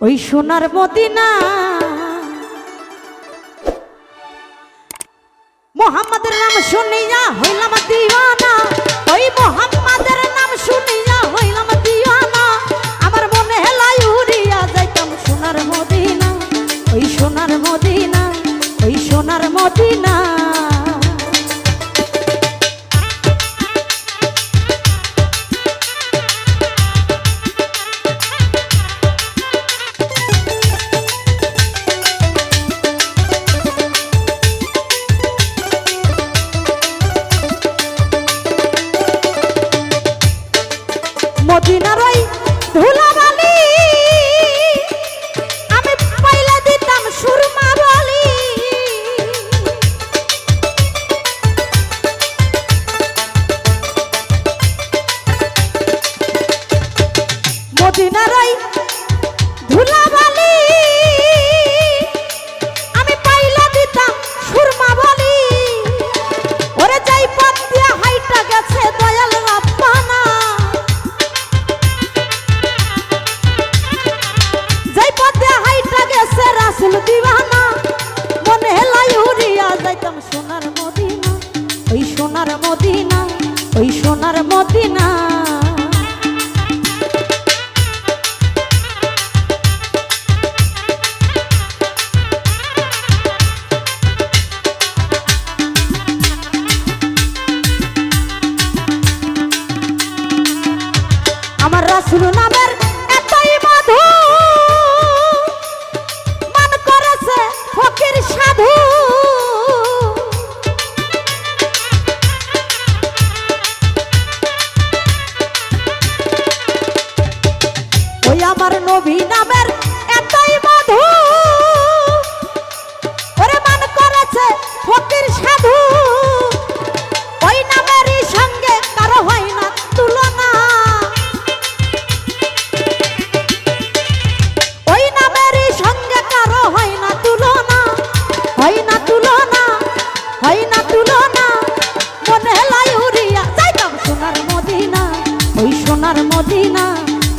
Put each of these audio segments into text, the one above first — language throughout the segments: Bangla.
ওই সোনার মদিনা। মোহাম্মদের নাম শুনিয়া হইলাম দিওয়ানা কিনারাই ধুলা বালি আমি পাইলা দিতাম সুরমা বালি। মদিনারাই যাইতাম সোনার মদিনা ওই সোনার মদিনা ওই সোনার মদিনা।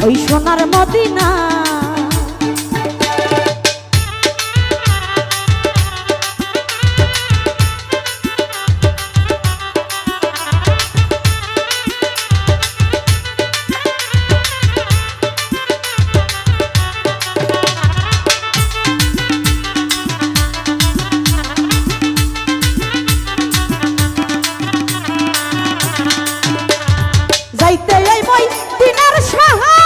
ওই সোনার মদিনা। যাইতে এই মই দিনার সাহা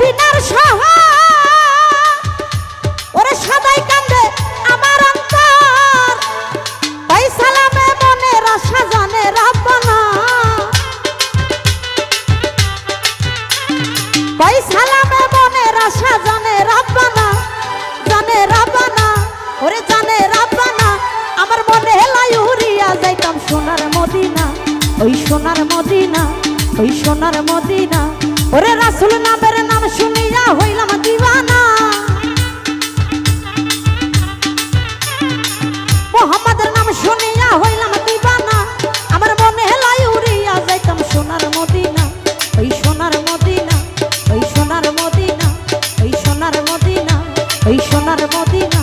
মো দিনার সাহা। ওরে সাদাই কান্দে আমার অন্তর। তাই সালামে মনের আশা জানে রাব্বানা। তাই সালামে মনের আশা জানে রাব্বানা জানে রাব্বানা, ওরে জানে রাব্বানা। আমার মনে হেলাই উড়িয়া যাইতাম সোনার মদিনা, ওই সোনার মদিনা, ওই সোনার মদিনা। ওরে রাসুল নামের নাম শুনিয়া হইলাম দিওয়ানা মোহাম্মদের নাম শুনিয়া হইলাম দিবানা। আমার মনে হেলাই উড়িয়া যাইতাম সোনার মদিনা, ওই সোনার মদিনা, ওই সোনার মদিনা, ওই সোনার মদিনা, ওই সোনার মদিনা,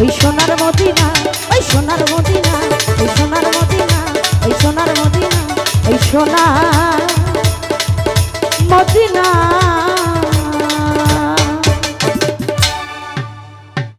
ওই সোনার মদিনা, ওই সোনার মদিনা, ওই সোনার মদিনা, ওই সোনার মদিনা, ওই সোনার